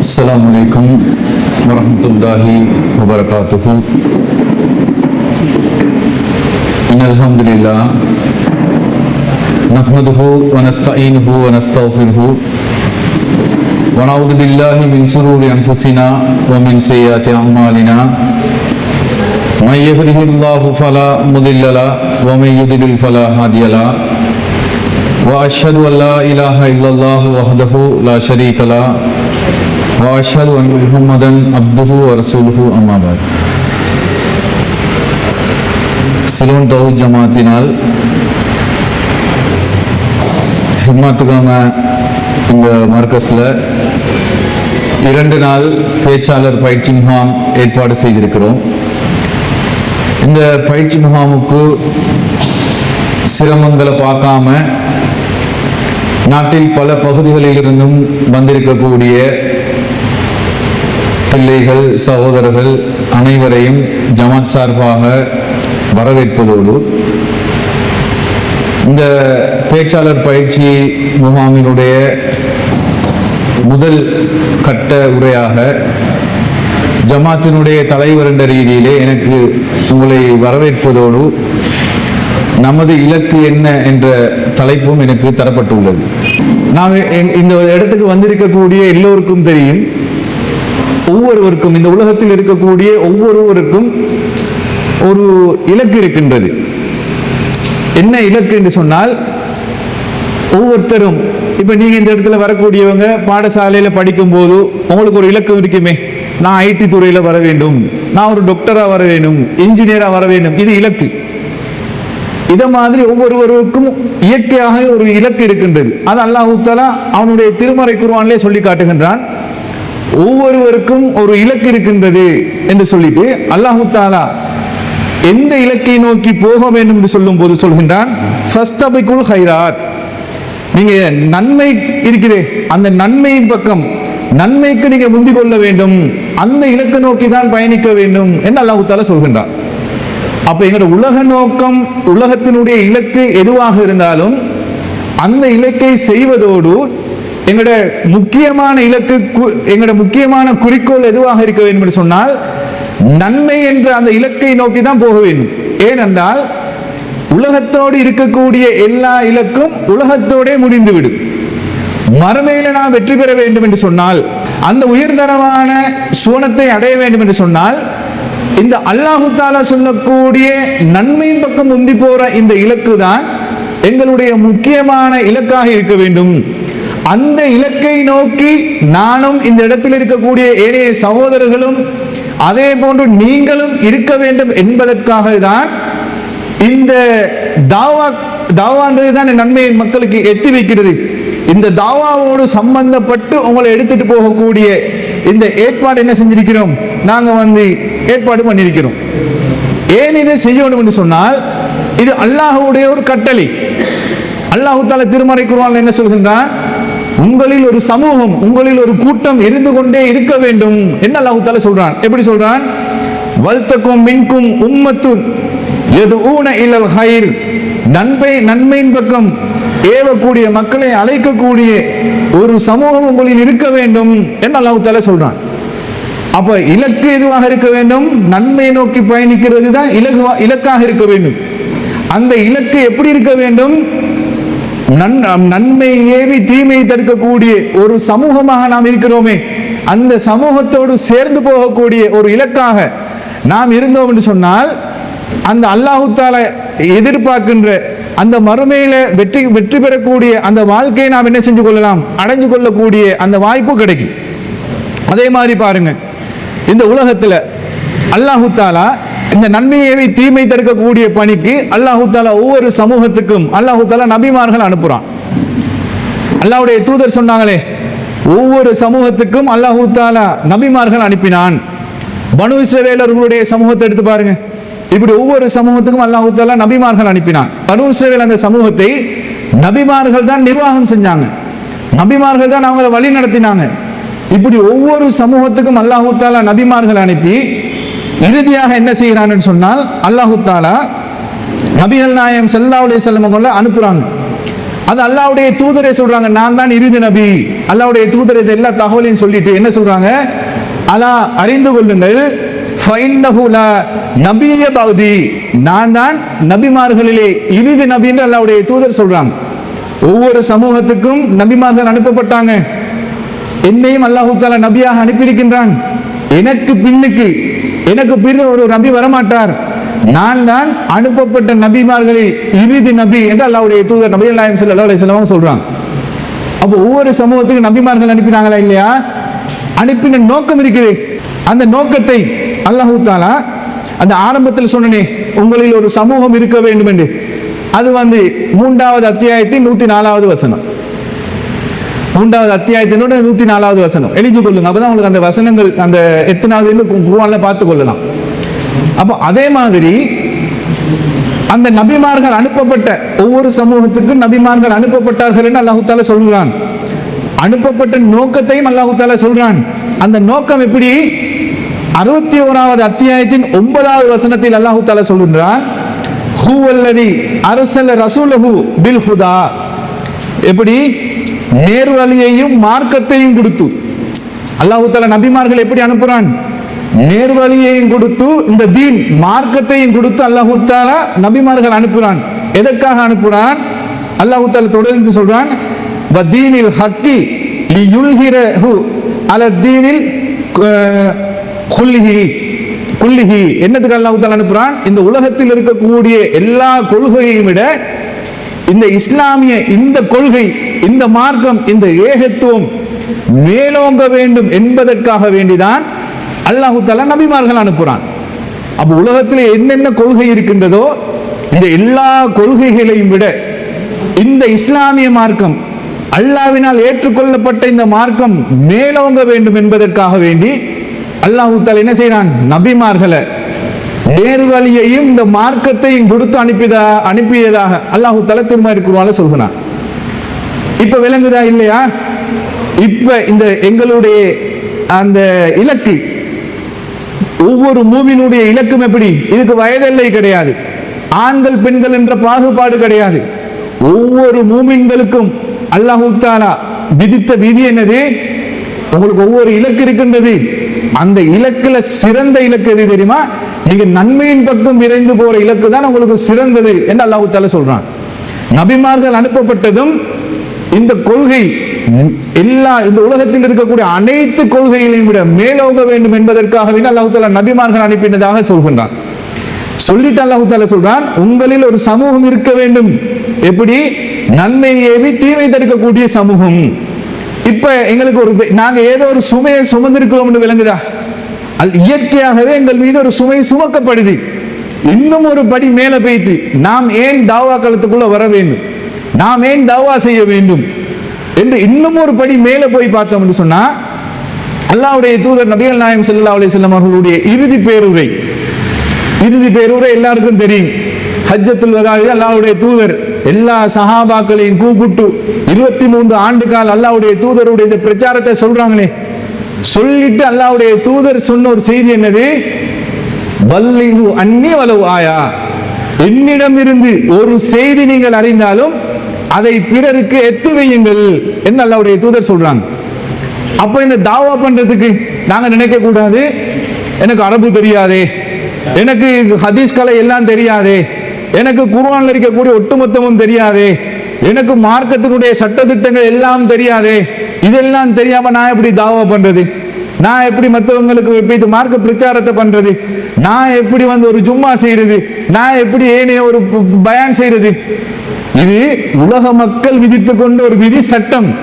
السلام عليكم ورحمة الله وبركاته إن الحمد لله نحمده ونستعينه ونستغفره ونعوذ بالله من شرور أنفسنا ومن سيئات أعمالنا من يهده الله فلا مضل له ومن يضلل فلا هادي له وأشهد أن لا إله إلا الله وحده لا شريك له وأشهد أن محمدا عبده ورسوله أما بعد. சிலோன் தௌஹித் ஜமாத்தினால் ஹிம்மாத்துக்கான இந்த மார்க்கஸில் இரண்டு நாள் பேச்சாளர் பயிற்சி முகாம் ஏற்பாடு செய்திருக்கிறோம். இந்த பயிற்சி முகாமுக்கு சிரமங்களை பார்க்காம நாட்டில் பல பகுதிகளிலிருந்தும் வந்திருக்கக்கூடிய பிள்ளைகள் சகோதரர்கள் அனைவரையும் ஜமாத் சார்பாக வரவேற்பதோடு இந்த பேச்சாளர் பயிற்சி முகாமினுடைய முதல் கட்ட உரையாக ஜமாத்தினுடைய தலைவர் என்ற ரீதியிலே எனக்கு உங்களை வரவேற்பதோடு நமது இலக்கு என்ன என்ற தலைப்பும் எனக்கு தரப்பட்டுள்ளது. நாம் இந்த இடத்துக்கு வந்திருக்கக்கூடிய எல்லோருக்கும் தெரியும். ஒவ்வொருவருக்கும் இந்த உலகத்தில் இருக்கக்கூடிய ஒவ்வொருவருக்கும் ஒரு இலக்கு இருக்கின்றது. என்ன இலக்கு என்று சொன்னால் ஒவ்வொருத்தரும் இப்போ நீங்கள் இந்த இடத்துல வரக்கூடியவங்க பாடசாலையில் படிக்கும்போது உங்களுக்கு ஒரு இலக்கம் இருக்குமே. நான் ஐடி துறையில் வர வேண்டும். நான் ஒரு டாக்டராக வர வேண்டும். இன்ஜினியராக வர வேண்டும். இது இலக்கு. இதை மாதிரி ஒவ்வொருவருக்கும் இயற்கையாக ஒரு இலக்கு இருக்கின்றது. அது அல்லாஹு தஆலா அவனுடைய திருமறை குருவானிலே சொல்லி காட்டுகின்றான். ஒவ்வொருவருக்கும் ஒரு இலக்கு இருக்கின்றது என்று சொல்லிட்டு அல்லாஹு தாலா எந்த இலக்கை நோக்கி போக வேண்டும் என்று சொல்லும் போது சொல்கின்றான் ஃபஸ்தபிகுல் ஹைராத் நீங்க நன்மை இருக்கிறே அந்த நன்மையின் பக்கம் நன்மைக்கு நீங்க முந்திக் கொள்ள வேண்டும். அந்த இலக்கை நோக்கி தான் பயணிக்க வேண்டும் என்று அல்லாஹு தாலா சொல்கின்றான். அப்போ எங்களோட உலக நோக்கம் உலகத்தினுடைய இலக்கு எதுவாக இருந்தாலும் அந்த இலக்கை செய்வதோடு எங்களோட முக்கியமான இலக்கு எங்களோட முக்கியமான குறிக்கோள் எதுவாக இருக்க வேண்டும் என்று சொன்னால் நன்மை என்ற அந்த இலக்கை நோக்கி தான் போக வேண்டும். ஏனென்றால் உலகத்தோடு இருக்கக்கூடிய எல்லா இலக்கும் உலகத்தோடே முடிந்துவிடும். மறுமையில நாம் வெற்றி பெற வேண்டும் என்று சொன்னால் அந்த உயர்தரமான சுவனத்தை அடைய வேண்டும் என்று சொன்னால் இந்த அல்லாஹு தாலா சொல்லக்கூடிய நன்மையின் பக்கம் முந்தி போற இந்த இலக்கு தான் எங்களுடைய முக்கியமான இலக்காக இருக்க வேண்டும். அந்த இலக்கை நோக்கி நானும் இந்த இடத்தில் இருக்கக்கூடிய ஏழைய சகோதரர்களும் அதே போன்று நீங்களும் இருக்க வேண்டும் என்பதற்காக தான் இந்த தாவா தாவான்றது தான் நன்மையை மக்களுக்கு எத்தி வைக்கிறது. இந்த தாவாவோடு சம்பந்தப்பட்டு உங்களை எடுத்துட்டு போகக்கூடிய இந்த ஏற்பாடு என்ன செஞ்சிருக்கிறோம்? நாங்கள் வந்து ஏற்பாடு பண்ணியிருக்கிறோம் ஏன் இதை செய்யணும் என்று சொன்னால் இது அல்லாஹுடைய ஒரு கட்டளை. அல்லாஹு தால திருமறை குருவான் என்ன சொல்கின்றான்? உங்களில் ஒரு சமூகம் உங்களில் ஒரு கூட்டம் இருந்து கொண்டே இருக்க வேண்டும் என்ன அல்லாஹு தால சொல்றான். எப்படி சொல்றான்? வல்தக்கும் மின்கும் உம்மத்துன் எதுஊன இல்லல் ஹைர்? நன்மை நன்மையின் பக்கம் ஏவக்கூடிய மக்களை அழைக்கக்கூடிய ஒரு சமூகம் உங்களில் இருக்க வேண்டும் என்று அல்லாஹ் சொல்றான். அப்ப இலக்கு எதுவாக இருக்க வேண்டும்? நன்மை நோக்கி பயணிக்கிறது தான் இலகு இலக்காக இருக்க வேண்டும். அந்த இலக்கு எப்படி இருக்க வேண்டும்? நன் நன்மை ஏவி தீமையை தடுக்கக்கூடிய ஒரு சமூகமாக நாம் இருக்கிறோமே அந்த சமூகத்தோடு சேர்ந்து போகக்கூடிய ஒரு இலக்காக நாம் இருந்தோம் என்று சொன்னால் அந்த அல்லாஹுத்தால எதிர்பார்க்கின்ற அந்த மறுமையில வெற்றி வெற்றி பெறக்கூடிய அந்த வாழ்க்கையை நாம் என்ன செஞ்சு கொள்ளலாம்? அடைஞ்சு கொள்ளக்கூடிய அந்த வாய்ப்பு கிடைக்கும். அதே மாதிரி பாருங்க. இந்த உலகத்துல அல்லாஹு தாலா இந்த நன்மையை தீமை தடுக்கக்கூடிய பணிக்கு அல்லாஹு தாலா ஒவ்வொரு சமூகத்துக்கும் அல்லாஹு தாலா நபிமார்கள் அனுப்புறான். அல்லாஹ்வுடைய தூதர் சொன்னாங்களே ஒவ்வொரு சமூகத்துக்கும் அல்லாஹு தாலா நபிமார்கள் அனுப்பினான். பனு இஸ்ரவேலர்களுடைய சமூகத்தை எடுத்து பாருங்க. இப்படி ஒவ்வொரு சமூகத்துக்கும் அல்லாஹூத்தாலா தாலா நபிமார்கள் அனுப்பினான். பனு இஸ்ரவேல் அந்த சமூகத்தை நபிமார்கள் தான் நிர்வாகம் செஞ்சாங்க. நபிமார்கள் தான் அவங்கள வழி நடத்தினாங்க. இப்படி ஒவ்வொரு சமூகத்துக்கும் அல்லாஹூத்தாலா நபிமார்கள் அனுப்பி இறுதியாக என்ன செய்கிறான்னு சொன்னால் அல்லாஹூத்தாலா தாலா நபிகள் நாயம் ஸல்லல்லாஹு அலைஹி வஸல்லம் அனுப்புகிறாங்க அனுப்புறாங்க. அது அல்லாவுடைய தூதரை சொல்றாங்க நான் தான் இறுதி நபி. அல்லாவுடைய தூதரை எல்லா தகவலையும் சொல்லிட்டு என்ன சொல்றாங்க? அலா அறிந்து கொள்ளுங்கள் நபிய பகுதி நான் தான் நபிமார்களிலே இறுதி நபி என்று அல்லாவுடைய தூதர் சொல்றாங்க ஒவ்வொரு சமூகத்துக்கும் நபிமார்கள் அனுப்பப்பட்டாங்க. என்னையும் அல்லாஹு தாலா நபியாக அனுப்பியிருக்கின்றான். எனக்கு பின்னுக்கு எனக்கு பின் ஒரு நபி வரமாட்டார். நான் தான் அனுப்பப்பட்ட நபிமார்களில் இறுதி நபி என்று அல்லாவுடைய தூதர் நபி நாயம் ஸல்லல்லாஹு அலைஹி வஸல்லம் சொல்றாங்க அப்போ ஒவ்வொரு சமூகத்துக்கும் நபிமார்கள் அனுப்பினாங்களா இல்லையா? அனுப்பின நோக்கம் இருக்குது. அந்த நோக்கத்தை அல்லாஹூ தாலா அந்த ஆரம்பத்தில் சொன்னனே உங்களில் ஒரு சமூகம் இருக்க வேண்டும் என்று அது வந்து மூன்றாவது அத்தியாயத்தின் நூத்தி நாலாவது வசனம். மூன்றாவது அத்தியாயத்தினோட நூத்தி நாலாவது வசனம். எழுதி கொள்ளுங்க. அப்பதான் உங்களுக்கு அந்த வசனங்கள் அந்த எத்தனாவது குருவான்ல பார்த்து கொள்ளலாம். அப்போ அதே மாதிரி அந்த நபிமார்கள் அனுப்பப்பட்ட ஒவ்வொரு சமூகத்துக்கும் நபிமார்கள் அனுப்பப்பட்டார்கள் என்று அல்லாஹு தாலா சொல்கிறான். அனுப்பப்பட்ட நோக்கத்தையும் அல்லாஹு தாலா சொல்றான் அந்த நோக்கம் எப்படி? அறுபத்தி ஓராவது அத்தியாயத்தின் ஒன்பதாவது வசனத்தில் அல்லாஹு தாலா சொல்கின்றான் ஹூவல்லதி அரசல ரசூலஹு பில் ஹுதா எப்படி? நேர்வழியையும் மார்க்கத்தையும் கொடுத்து. அல்லாஹு தாலா நபிமார்கள் எப்படி அனுப்புறான்? நேர்வழியையும் கொடுத்து இந்த தீன் மார்க்கத்தையும் கொடுத்து அல்லாஹு தாலா நபிமார்கள் அனுப்புறான். எதற்காக அனுப்புறான்? அல்லாஹு தாலா தொடர்ந்து சொல்றான் வதீனில் ஹக்கி லியுல்ஹிரஹு அல தீனில் குல்லிஹி குல்லிஹி. என்னத்துக்கு அல்லாஹு தாலா அனுப்புறான்? இந்த உலகத்தில் இருக்கக்கூடிய எல்லா கொள்கையையும் விட இந்த இஸ்லாமிய இந்த கொள்கை இந்த மார்க்கம் இந்த ஏகத்துவம் மேலோங்க வேண்டும் என்பதற்காக வேண்டிதான் அல்லாஹு தாலா நபிமார்கள் அனுப்புறான். அப்ப உலகத்தில் என்னென்ன கொள்கை இருக்கின்றதோ இந்த எல்லா கொள்கைகளையும் விட இந்த இஸ்லாமிய மார்க்கம் அல்லாவினால் ஏற்றுக்கொள்ளப்பட்ட இந்த மார்க்கம் மேலோங்க வேண்டும் என்பதற்காக வேண்டி அல்லாஹூத்தால் என்ன செய்யறான் நபிமார்களை நேர்வழியையும் இந்த மார்க்கத்தையும் கொடுத்து அனுப்பியதா அனுப்பியதாக அல்லாஹு தலை திரும்ப குருவால சொல்கிறான். இப்ப விளங்குதா இல்லையா? இப்ப இந்த எங்களுடைய அந்த இலக்கு ஒவ்வொரு மூவினுடைய இலக்கும் எப்படி? இதுக்கு வயதெல்லை கிடையாது. ஆண்கள் பெண்கள் என்ற பாகுபாடு கிடையாது. ஒவ்வொரு மூமின்களுக்கும் அல்லாஹு தாலா விதித்த விதி என்னது? உங்களுக்கு ஒவ்வொரு இலக்கு இருக்கின்றது. அந்த இலக்குல சிறந்த இலக்கு எது தெரியுமா? நீங்க நன்மையின் பக்கம் விரைந்து போற இலக்கு தான் உங்களுக்கு சிறந்தது என்று அல்லாஹு தாலா சொல்றான். நபிமார்கள் அனுப்பப்பட்டதும் இந்த கொள்கை எல்லா இந்த உலகத்தில் இருக்கக்கூடிய அனைத்து கொள்கைகளையும் விட மேலோக வேண்டும் என்பதற்காகவே அல்லாஹு தாலா நபிமார்கள் அனுப்பினதாக சொல்கின்றான். சொல்லிட்டு அல்லாஹு தாலா சொல்றான் உங்களில் ஒரு சமூகம் இருக்க வேண்டும். எப்படி? நன்மை ஏவி தீமை தடுக்கக்கூடிய சமூகம். இப்ப எங்களுக்கு ஒரு நாங்க ஏதோ ஒரு சுமையை சுமந்திருக்கிறோம் விளங்குதா? அல் இயற்கையாகவே எங்கள் மீது ஒரு சுமை சுமக்கப்படுது. இன்னும் ஒரு படி மேல பேய்த்து நாம் ஏன் தாவா களத்துக்குள்ள வர வேண்டும்? நாம் ஏன் தாவா செய்ய வேண்டும்? என்று இன்னும் ஒரு படி மேல போய் பார்த்தோம் என்று சொன்னா அல்லாவுடைய தூதர் நபிகள் நாயம் செல்லா அலி செல்லம் அவர்களுடைய இறுதி பேருரை. இறுதி பேருரை எல்லாருக்கும் தெரியும். ஹஜ்ஜத்துல் வதாவில் அல்லாவுடைய தூதர். எல்லா சஹாபாக்களையும் கூப்பிட்டு இருபத்தி மூன்று ஆண்டு கால அல்லாவுடைய தூதருடைய இந்த பிரச்சாரத்தை சொல்றாங்களே. சொல்லிட்டு அல்லாவுடைய தூதர் சொன்ன ஒரு செய்தி என்னது? வல்லிஹு அன்னி வலவு ஆயா. என்னிடம் இருந்து ஒரு செய்தி நீங்கள் அறிந்தாலும் அதை பிறருக்கு எத்து வையுங்கள் என்று அல்லாவுடைய தூதர் சொல்றாங்க. அப்ப இந்த தாவா பண்றதுக்கு நாங்க நினைக்க கூடாது. எனக்கு அரபு தெரியாதே. எனக்கு ஹதீஸ் கலை எல்லாம் தெரியாதே. எனக்கு குருவான் இருக்கக்கூடிய ஒட்டுமொத்தமும் தெரியாதே. எனக்கு மார்க்கத்தினுடைய சட்டதிட்டங்கள் எல்லாம் தெரியாதே. இதெல்லாம் தெரியாம நான் எப்படி தாவா பண்றது? நான் எப்படி மற்றவங்களுக்கு இது மார்க்க பிரச்சாரத்தை பண்றது? நான் எப்படி வந்து ஒரு ஜும்மா செய்யறது நான் எப்படி ஏனைய ஒரு ப- பயான் செய்யறது இது உலக மக்கள் விதித்து கொண்ட ஒரு விதி சட்டம்.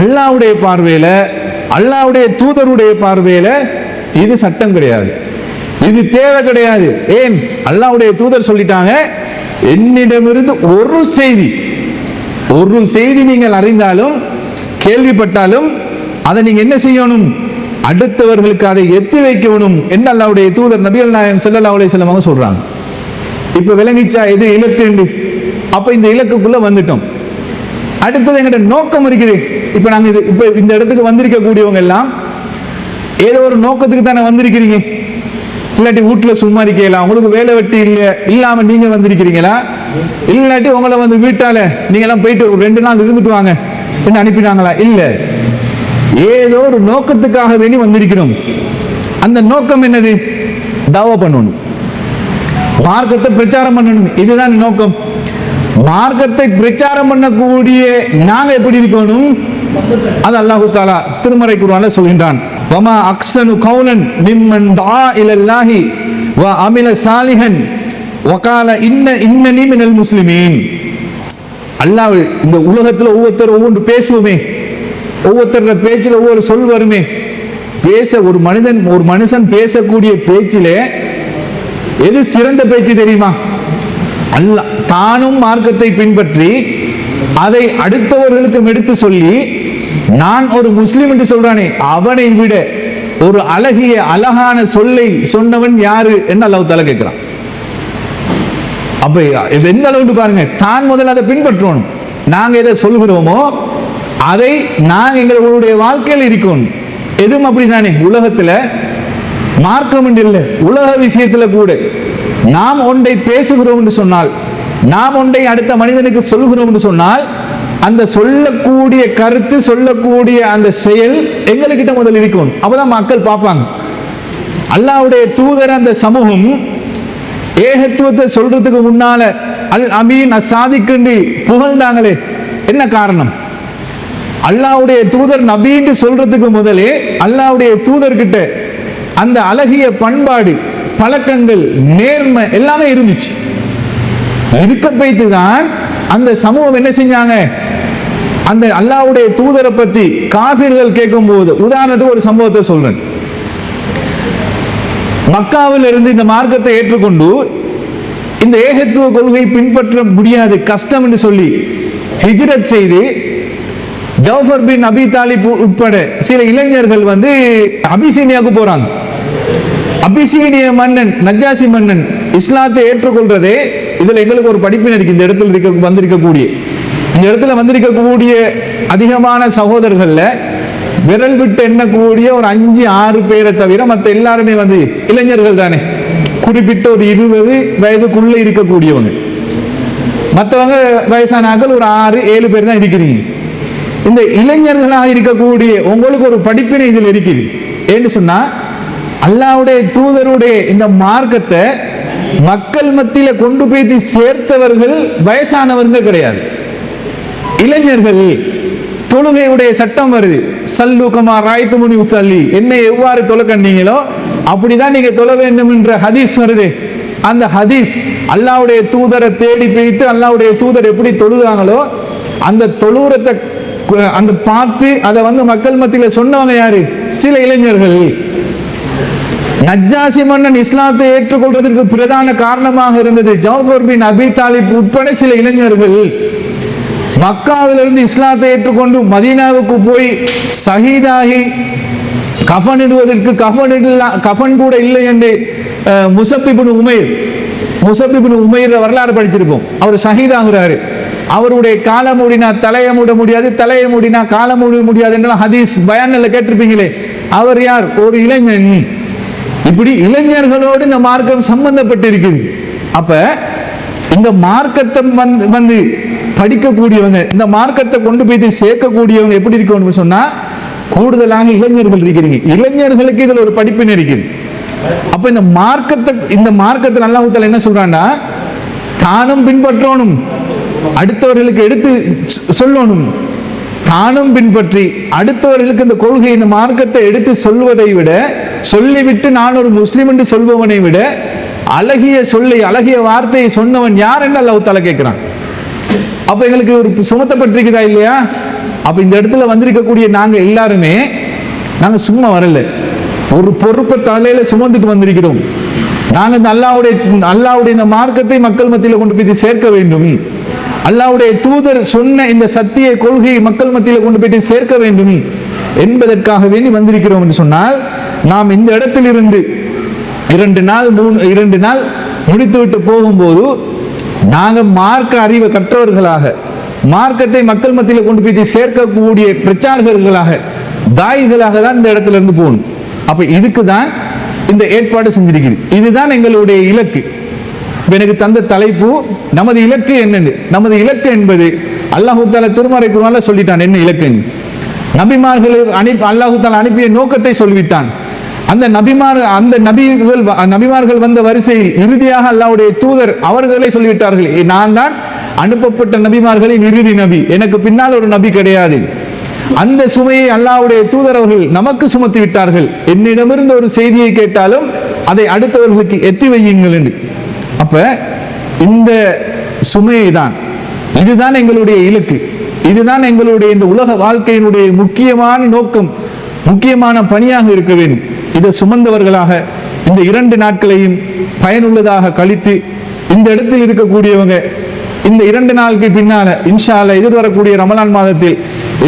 அல்லாவுடைய பார்வையில அல்லாவுடைய தூதருடைய பார்வையில இது சட்டம் கிடையாது. இது தேவை கிடையாது. ஏன்? அல்லாவுடைய தூதர் சொல்லிட்டாங்க என்னிடமிருந்து ஒரு செய்தி ஒரு செய்தி நீங்கள் அறிந்தாலும் கேள்விப்பட்டாலும் அதை நீங்க என்ன செய்யணும்? அடுத்தவர்களுக்கு அதை எத்தி வைக்கணும் என்ன அல்லாவுடைய தூதர் நபிகள் நாயகம் செல்லல்லா உடைய செல்லமாக சொல்றாங்க. இப்ப விளங்கிச்சா எது இலக்கு அப்ப இந்த இலக்குக்குள்ள வந்துட்டோம். அடுத்தது எங்கிட்ட நோக்கம் இருக்குது. இப்ப நாங்க இது இப்ப இந்த இடத்துக்கு வந்திருக்க கூடியவங்க எல்லாம் ஏதோ ஒரு நோக்கத்துக்கு தானே வந்திருக்கிறீங்க. இல்லாட்டி வீட்டுல சும்மா இருக்கலாம் உங்களுக்கு வேலை வெட்டி இல்ல இல்லாம நீங்க வந்திருக்கிறீங்களா? இல்லாட்டி உங்களை வந்து வீட்டால நீங்க எல்லாம் போயிட்டு ஒரு ரெண்டு நாள் இருந்துட்டு வாங்க என்ன அனுப்பினாங்களா? இல்ல. ஏதோ ஒரு நோக்கத்துக்காக வேண்டி வந்திருக்கிறோம். அந்த நோக்கம் என்னது? தாவா பண்ணணும். மார்க்கத்தை பிரச்சாரம் பண்ணணும். இதுதான் நோக்கம். மார்க்கத்தை பிரச்சாரம் பண்ணக்கூடிய நாங்க எப்படி இருக்கணும்? அது அல்லாஹு தாலா திருமறை குருவான சொல்கின்றான். வமா அக்ஸனு கவுலன் மிம்மன் தா இலல்லாஹி வ அமில சாலிஹன் வகால இன்ன இன்னனி மினல் முஸ்லிமீன் அல்லாஹ் இந்த உலகத்துல ஒவ்வொருத்தர் ஒவ்வொன்று பேசுவோமே. ஒவ்வொருத்தரோட பேச்சில் ஒவ்வொரு சொல் வருமே. பேச ஒரு மனிதன் ஒரு மனுஷன் பேசக்கூடிய பேச்சிலே எது சிறந்த பேச்சு தெரியுமா? அல்ல தானும் மார்க்கத்தை பின்பற்றி அதை அடுத்தவர்களுக்கும் எடுத்து சொல்லி நான் ஒரு முஸ்லீம் என்று சொல்றானே அவனை விட ஒரு அழகிய அழகான சொல்லை சொன்னவன் யாரு என்று அல்லாஹ் தலை கேட்கிறான். அப்ப எந்த அளவுக்கு பாருங்க தான் முதல்ல அதை பின்பற்றணும். நாங்க எதை சொல்கிறோமோ அதை நாங்க எங்களுடைய வாழ்க்கையில் இருக்கணும். எதுவும் அப்படிதானே உலகத்துல மார்க்கம் இல்லை உலக விஷயத்துல கூட. நாம் ஒன்றை பேசுகிறோம் என்று சொன்னால் நாம் ஒன்றை அடுத்த மனிதனுக்கு சொல்கிறோம் என்று சொன்னால் அந்த சொல்லக்கூடிய கருத்து சொல்லக்கூடிய அந்த செயல் எங்கள்கிட்ட முதல் இருக்கணும் அப்பதான் மக்கள் பார்ப்பாங்க. அல்லாவுடைய தூதர் அந்த சமூகம் ஏகத்துவத்தை சொல்றதுக்கு முன்னால அல் அமீன் அசாதிக்குண்டு புகழ்ந்தாங்களே. என்ன காரணம்? அல்லாவுடைய தூதர் நபின்னு சொல்றதுக்கு முதலே அல்லாவுடைய தூதர்கிட்ட அந்த அழகிய பண்பாடு பழக்கங்கள் நேர்மை எல்லாமே இருந்துச்சு. இருக்க வைத்து தான் அந்த சமூகம் என்ன செஞ்சாங்க? அந்த அல்லாஹ்வுடைய தூதரை பத்தி காபிர்கள் கேட்கும்போது உதாரணத்துக்கு ஒரு சம்பவத்தை சொல்றேன். மக்காவில் இருந்து இந்த மார்க்கத்தை ஏற்றுக்கொண்டு இந்த ஏகத்துவ கொள்கையை பின்பற்ற முடியாது கஷ்டம் என்று சொல்லி ஹிஜ்ரத் செய்து ஜவுஃபர் பின் அபி தாலிப் உட்பட சில இளைஞர்கள் வந்து அபிசீனியாவுக்கு போறாங்க. அபிசீனிய மன்னன் நஜாசி மன்னன் இஸ்லாத்தை ஏற்றுக்கொள்றதே இதுல எங்களுக்கு ஒரு படிப்பின் இருக்கு. இந்த இடத்துல இருக்க வந்திருக்கக்கூடிய இந்த இடத்துல வந்திருக்கக்கூடிய அதிகமான சகோதரர்கள்ல விரல் விட்டு எண்ணக்கூடிய ஒரு அஞ்சு ஆறு பேரை தவிர மற்ற எல்லாருமே வந்து இளைஞர்கள் தானே. குறிப்பிட்ட ஒரு இருபது வயதுக்குள்ள இருக்கக்கூடியவங்க. மற்றவங்க வயசானாக்கள் ஒரு ஆறு ஏழு பேர் தான் இருக்கிறீங்க. இந்த இளைஞர்களாக இருக்கக்கூடிய உங்களுக்கு ஒரு படிப்பினை இதில் இருக்குது. ஏன்னு சொன்னா அல்லாவுடைய தூதருடைய இந்த மார்க்கத்தை மக்கள் மத்தியில கொண்டு போய் சேர்த்தவர்கள் வயசானவருங்க கிடையாது. இளைஞர்கள் தொழுகையுடைய சட்டம் வருது. சல்லூக்கமா ராய்த்து முனி உசல்லி. என்னை எவ்வாறு தொலை கண்டீங்களோ அப்படிதான் நீங்க தொழ வேண்டும் என்ற ஹதீஸ் வருது. அந்த ஹதீஸ் அல்லாவுடைய தூதரை தேடி பிடித்து அல்லாவுடைய தூதர் எப்படி தொழுதாங்களோ அந்த தொழுறத்தை அந்த பார்த்து அதை வந்து மக்கள் மத்தியில் சொன்னவங்க யாரு? சில இளைஞர்கள். நஜ்ஜாசி மன்னன் இஸ்லாத்தை ஏற்றுக்கொள்வதற்கு பிரதான காரணமாக இருந்தது. ஜவஹர் பின் அபி தாலிப் உட்பட சில இளைஞர்கள் மக்காவிலிருந்து இஸ்லாத்தை ஏற்றுக்கொண்டு மதீனாவுக்கு போய் சஹீதாகி கஃபனிடுவதற்கு கஃபன் கஃன் கஃபன் கூட இல்லை என்று முசப்பிபின் உமேர் முசப்பிபின் உமேர் வரலாறு படிச்சிருப்போம். அவர் ஷஹீதாகிறாரு அவருடைய காலம் மூடினா தலையை மூட முடியாது தலையை மூடினா காலம் மூட முடியாது என்றெல்லாம் ஹதீஸ் பயானில் கேட்டிருப்பீங்களே. அவர் யார்? ஒரு இளைஞன். இப்படி இளைஞர்களோடு இந்த மார்க்கம் சம்பந்தப்பட்டிருக்குது. அப்ப இந்த மார்க்கத்தை வந்து வந்து படிக்கக்கூடியவங்க இந்த மார்க்கத்தை கொண்டு போய் சேர்க்கக்கூடியவங்க எப்படி இருக்கணும்னு சொன்னா கூடுதலாக இளைஞர்கள் இருக்கிறீங்க. இளைஞர்களுக்கு இதில் ஒரு படிப்பினை இருக்குது. அப்ப இந்த மார்க்கத்தை இந்த மார்க்கத்தில் அல்லாஹுத்தால என்ன சொல்றான்னா தானும் பின்பற்றணும். அடுத்தவர்களுக்கு எடுத்து சொல்லணும். தானும் பின்பற்றி அடுத்தவர்களுக்கு இந்த கொள்கை இந்த மார்க்கத்தை எடுத்து சொல்வதை விட சொல்லிவிட்டு நான் ஒரு முஸ்லீம் என்று சொல்பவனை விட அழகிய சொல்லி அழகிய வார்த்தையை சொன்னவன் யார் என்று அல்லாஹ் கேட்கிறான். அப்ப எங்களுக்கு ஒரு சுமத்தப்பட்டிருக்கிறா இல்லையா? அப்ப இந்த இடத்துல வந்திருக்கக்கூடிய நாங்க எல்லாருமே நாங்க சும்மா வரல. ஒரு பொறுப்பை தலையில சுமந்துட்டு வந்திருக்கிறோம். நாங்கள் இந்த அல்லாவுடைய அல்லாவுடைய இந்த மார்க்கத்தை மக்கள் மத்தியில் கொண்டு போய் சேர்க்க வேண்டும். அல்லாவுடைய தூதர் சொன்ன இந்த சத்திய கொள்கையை மக்கள் மத்தியில் கொண்டு போயிட்டு சேர்க்க வேண்டும் என்பதற்காக வேண்டி வந்திருக்கிறோம் என்று சொன்னால் நாம் இந்த இடத்தில் இருந்து இரண்டு நாள் மூணு இரண்டு நாள் முடித்துவிட்டு போகும்போது நாங்கள் மார்க்க அறிவை கற்றவர்களாக மார்க்கத்தை மக்கள் மத்தியில் கொண்டு போய் சேர்க்கக்கூடிய பிரச்சாரகர்களாக தாய்களாக தான் இந்த இடத்துல இருந்து போகணும். அப்ப இதுக்கு தான் இந்த ஏற்பாடு செஞ்சிருக்குது. இதுதான் எங்களுடைய இலக்கு. எனக்கு தந்த தலைப்பு நமது இலக்கு என்னென்னு? நமது இலக்கு என்பது அல்லாஹு தாலா திருமறை குருவால சொல்லிட்டான். என்ன இலக்குன்னு? நபிமார்களை அனுப்பி அல்லாஹு அனுப்பிய நோக்கத்தை சொல்லிவிட்டான். அந்த நபிமார் அந்த நபிகள் நபிமார்கள் வந்த வரிசையில் இறுதியாக அல்லாவுடைய தூதர் அவர்களே சொல்லிவிட்டார்கள். நான் தான் அனுப்பப்பட்ட நபிமார்களின் இறுதி நபி. எனக்கு பின்னால் ஒரு நபி கிடையாது. அந்த சுமையை அல்லாவுடைய தூதர் அவர்கள் நமக்கு சுமத்தி விட்டார்கள். என்னிடமிருந்து ஒரு செய்தியை கேட்டாலும் அதை அடுத்தவர்களுக்கு எத்தி வையுங்கள் என்று. அப்ப இந்த சுமையை தான் இதுதான் எங்களுடைய இலக்கு. இதுதான் எங்களுடைய இந்த உலக வாழ்க்கையினுடைய முக்கியமான நோக்கம். முக்கியமான பணியாக இருக்க வேண்டும். இதை சுமந்தவர்களாக இந்த இரண்டு நாட்களையும் பயனுள்ளதாக கழித்து இந்த இடத்தில் இருக்கக்கூடியவங்க இந்த இரண்டு நாளுக்கு பின்னால இன்ஷால எதிர்வரக்கூடிய ரமலான் மாதத்தில்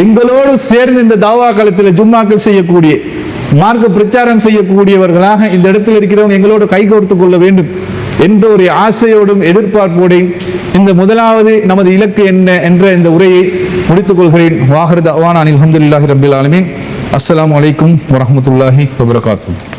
எங்களோடு சேர்ந்து இந்த தாவா காலத்தில் ஜும்மாக்கள் செய்யக்கூடிய மார்க்க பிரச்சாரம் செய்யக்கூடியவர்களாக இந்த இடத்தில் இருக்கிறவங்க எங்களோடு கைகோர்த்து கொள்ள வேண்டும். என்ற ஒரு ஆசையோடும் எதிர்பார்ப்போடையும் இந்த முதலாவது நமது இலக்கு என்ன என்ற இந்த உரையை முடித்துக் கொள்கிறேன். வாகரத் அவான் அனில் அஹமதுல்லாஹி ரபில் ஆலமீன். அஸ்லாம் அலைக்கும் வரமத்துல்லாஹி வபரகாத்துஹு.